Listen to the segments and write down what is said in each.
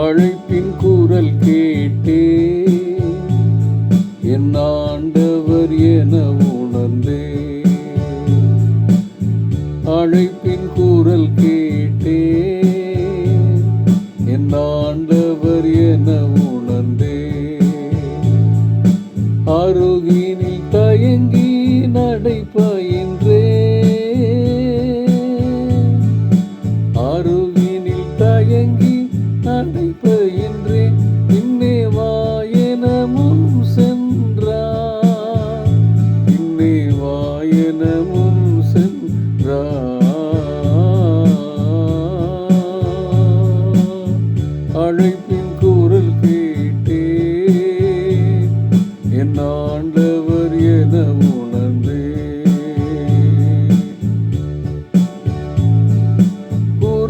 அழைப்பின் குரல் கேட்டே என் ஆண்டவர் என உணர்ந்தே. அழைப்பின் குரல் கேட்டே என் ஆண்டவர் என உணர்ந்தே. அருகினில் தயங்கி நடைபயின்றே அருகினில் தயங்கி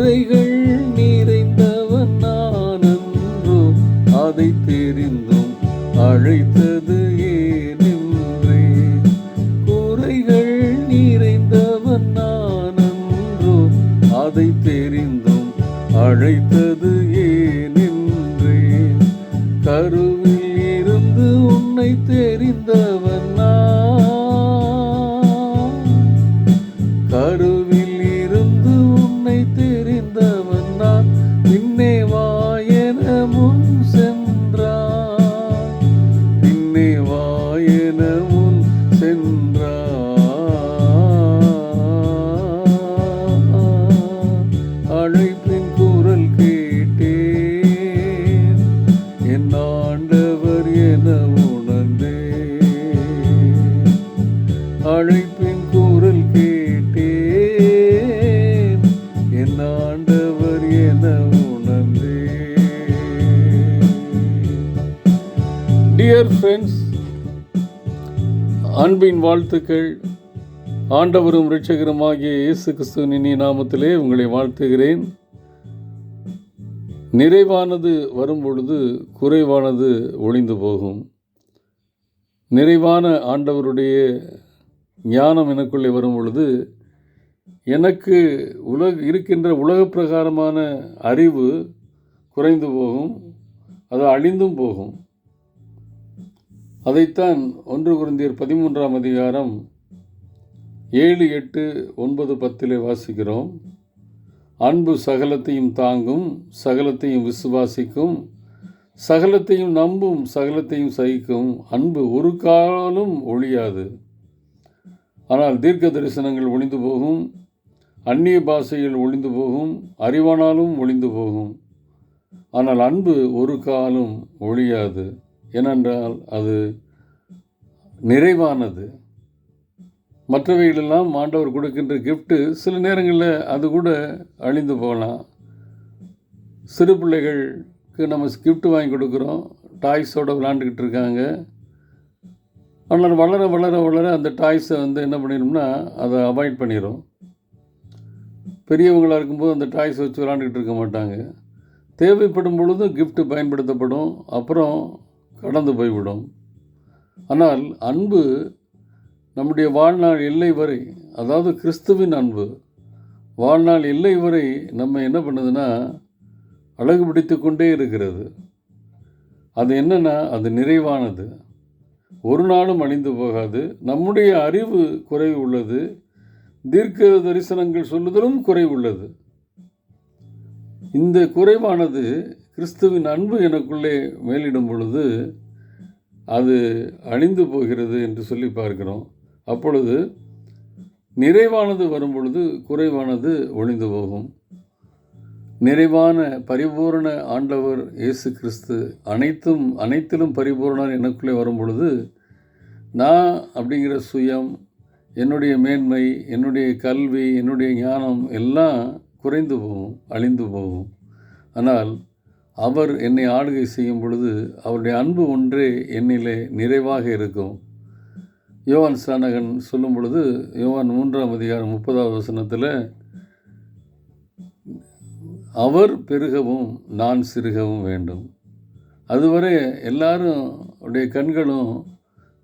குறைகள் நிறைந்தவன் நான் அதை தெரிந்தும் அழைத்தது ஏனென்றே. குறைகள் நிறைந்தவன் நான் அதை தெரிந்தும் அழைத்தது ஏனென்றே. கருவில் இருந்து உன்னை தெரிந்தவன் நான். கருவில் அழைப்பின் கூறல் கேட்டேன். என் ஆண்டவர் என உணர்ந்தே டியர் ஃப்ரெண்ட்ஸ் அன்பின் வாழ்த்துக்கள். ஆண்டவரும் இரட்சகருமாகிய இயேசு கிறிஸ்துவின் இனிய நாமத்திலே உங்களை வாழ்த்துகிறேன். நிறைவானது வரும்பொழுது குறைவானது ஒளிந்து போகும். நிறைவான ஆண்டவருடைய ஞானம் எனக்குள்ளே வரும் பொழுது எனக்கு உலக இருக்கின்ற உலக பிரகாரமான அறிவு குறைந்து போகும் அது அழிந்தும் போகும். அதைத்தான் ஒன்று குருந்தியர் பதிமூன்றாம் அதிகாரம் ஏழு எட்டு ஒன்பது பத்திலே வாசிக்கிறோம். அன்பு சகலத்தையும் தாங்கும் சகலத்தையும் விசுவாசிக்கும் சகலத்தையும் நம்பும் சகலத்தையும் சகிக்கும். அன்பு ஒரு காலம் ஒழியாது. ஆனால் தீர்க்க தரிசனங்கள் ஒளிந்து போகும் அந்நிய பாஷைகள் ஒளிந்து போகும் அறிவானாலும் ஒளிந்து போகும். ஆனால் அன்பு ஒரு காலம் ஒழியாது. ஏனென்றால் அது நிறைவானது. மற்றவைகளெல்லாம் ஆண்டவர் கொடுக்கின்ற கிஃப்ட்டு சில நேரங்களில் அது கூட அழிந்து போகலாம். சிறு பிள்ளைகளுக்கு நம்ம கிஃப்ட் வாங்கி கொடுக்குறோம். டாய்ஸோடு விளாண்டுக்கிட்டு இருக்காங்க. ஆனால் வளர வளர வளர அந்த டாய்ஸை வந்து என்ன பண்ணிடும்னா அதை அவாய்ட் பண்ணிடும் பெரியவங்களாக இருக்கும்போது அந்த டாய்ஸ் வச்சு விளாண்டுக்கிட்டு இருக்க மாட்டாங்க. தேவைப்படும் பொழுதும் கிஃப்ட்டு பயன்படுத்தப்படும். அப்புறம் கடந்து போய்விடும். ஆனால் அன்பு நம்முடைய வாழ்நாள் எல்லை வரை அதாவது கிறிஸ்துவின் அன்பு வாழ்நாள் எல்லை வரை நம்ம என்ன பண்ணுதுன்னா அழகு பிடித்து கொண்டே இருக்கிறது. அது என்னென்னா அது நிறைவானது. ஒரு நாளும் அழிந்து போகாது. நம்முடைய அறிவு குறைவு உள்ளது. தீர்க்க தரிசனங்கள் சொல்லுதலும் குறைவு உள்ளது. இந்த குறைவானது கிறிஸ்துவின் அன்பு எனக்குள்ளே மேலிடும் பொழுது அது அழிந்து போகிறது என்று சொல்லி பார்க்கிறோம். அப்பொழுது நிறைவானது வரும் பொழுது குறைவானது ஒழிந்து போகும். நிறைவான பரிபூரண ஆண்டவர் இயேசு கிறிஸ்து அனைத்தும் அனைத்திலும் பரிபூர்ணர் எனக்குள்ளே வரும் பொழுது நான் அப்படிங்கிற சுயம் என்னுடைய மேன்மை என்னுடைய கல்வி என்னுடைய ஞானம் எல்லாம் குறைந்து போகும் அழிந்து போகும். ஆனால் அவர் என்னை ஆளுகை செய்யும் பொழுது அவருடைய அன்பு ஒன்றே என்னிலே நிறைவாக இருக்கும். யோவான் சானகன் சொல்லும் பொழுது யோவான் மூன்றாம் அதிகாரம் முப்பதாவது வசனத்தில் அவர் பெருகவும் நான் சிறுகவும் வேண்டும். அதுவரை எல்லாரும் உடைய கண்களும்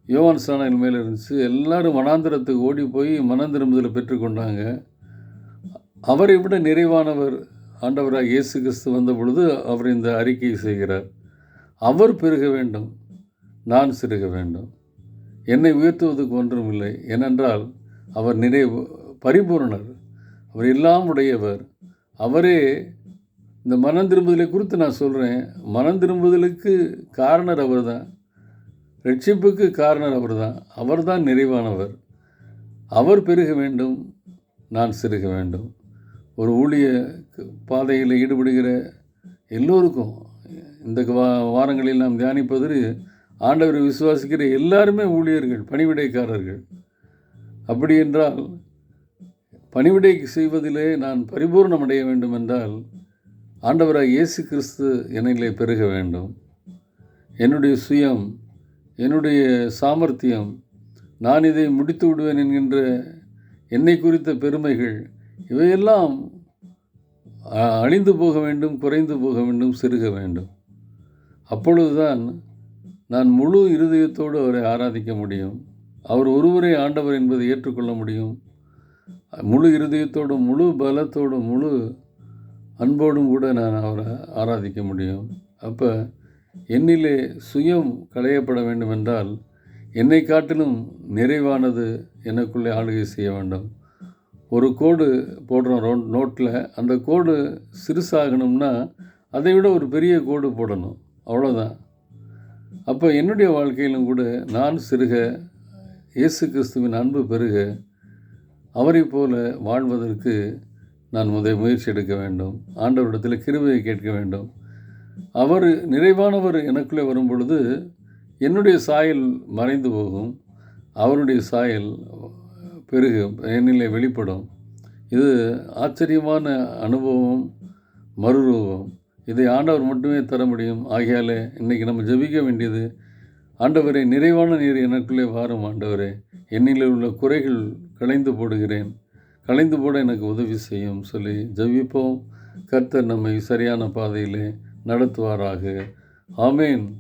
யோவான் ஸ்நானகன் மேலே இருந்துச்சு. எல்லாரும் வனாந்திரத்துக்கு ஓடி போய் மனம் திரும்புதலை பெற்றுக்கொண்டாங்க அவரை விட நிறைவானவர் ஆண்டவராக இயேசு கிறிஸ்து வந்த பொழுது அவர் இந்த அறிக்கையை செய்கிறார். அவர் பெருக வேண்டும் நான் சிறுக வேண்டும். என்னை உயர்த்துவதற்கு ஒன்றும் இல்லை. ஏனென்றால் அவர் நிறைவு பரிபூரணர். அவர் எல்லாம் உடையவர். அவரே இந்த மனம் திரும்புதலை குறித்து நான் சொல்கிறேன் மனம் திரும்புதலுக்கு காரணர் அவர் தான் ரட்சிப்புக்கு காரணர் அவர் தான் அவர் தான் நிறைவானவர். அவர் பெருக வேண்டும் நான் சிறுக வேண்டும். ஒரு ஊழிய பாதையில் ஈடுபடுகிற எல்லோருக்கும் இந்த வா வாரங்களில் நாம் தியானிப்பது ஆண்டவரை விசுவாசிக்கிற எல்லாருமே ஊழியர்கள் பணிவிடைக்காரர்கள். அப்படி என்றால் பணிவிடை செய்வதிலே நான் பரிபூர்ணம் அடைய வேண்டும் என்றால் ஆண்டவராக இயேசு கிறிஸ்து என்னிலே பெருக வேண்டும். என்னுடைய சுயம் என்னுடைய சாமர்த்தியம் நான் இதை முடித்து விடுவேன் என்கின்ற என்னை குறித்த பெருமைகள் இவையெல்லாம் அ- அழிந்து போக வேண்டும் குறைந்து போக வேண்டும் சிறுக வேண்டும். அப்பொழுதுதான் நான் முழு இருதயத்தோடு அவரை ஆராதிக்க முடியும். அவர் ஒருவரே ஆண்டவர் என்பதை ஏற்றுக்கொள்ள முடியும். முழு இருதயத்தோடும் முழு பலத்தோடும் முழு அன்போடும் கூட நான் அவரை ஆராதிக்க முடியும். அப்போ என்னிலே சுயம் களையப்பட வேண்டும் என்றால் என்னை காட்டிலும் நிறைவானது எனக்குள்ளே ஆளுகை செய்ய வேண்டும். ஒரு கோடு போடுறோம் ரோ நோட்டில் அந்த கோடு சிறுசாகணும்னா அதை விட ஒரு பெரிய கோடு போடணும். அவ்வளோதான் அப்போ என்னுடைய வாழ்க்கையிலும் கூட நான் சிறுக இயேசு கிறிஸ்துவின் அன்பு பெருக அவரைப் போல வாழ்வதற்கு நான் முதல் முயற்சி எடுக்க வேண்டும். ஆண்டவரிடத்தில் கிருபையை கேட்க வேண்டும். அவர் நிறைவானவர் எனக்குள்ளே வரும் பொழுது என்னுடைய சாயல் மறைந்து போகும். அவருடைய சாயல் பெருகும் என்னிலே வெளிப்படும். இது ஆச்சரியமான அனுபவம் மறுரூபம். இதை ஆண்டவர் மட்டுமே தர முடியும். ஆகையாலே இன்றைக்கி நம்ம ஜெபிக்க வேண்டியது ஆண்டவரே நிறைவான நீர் எனக்குள்ளே வாரும் ஆண்டவரே. என்னில் உள்ள குறைகள் களைந்து போடுகிறேன். கலைந்து போட எனக்கு உதவி செய்யும் சொல்லி ஜெபிப்போம். கர்த்தர் நம்மை சரியான பாதையிலே நடத்துவாராக. ஆமேன்.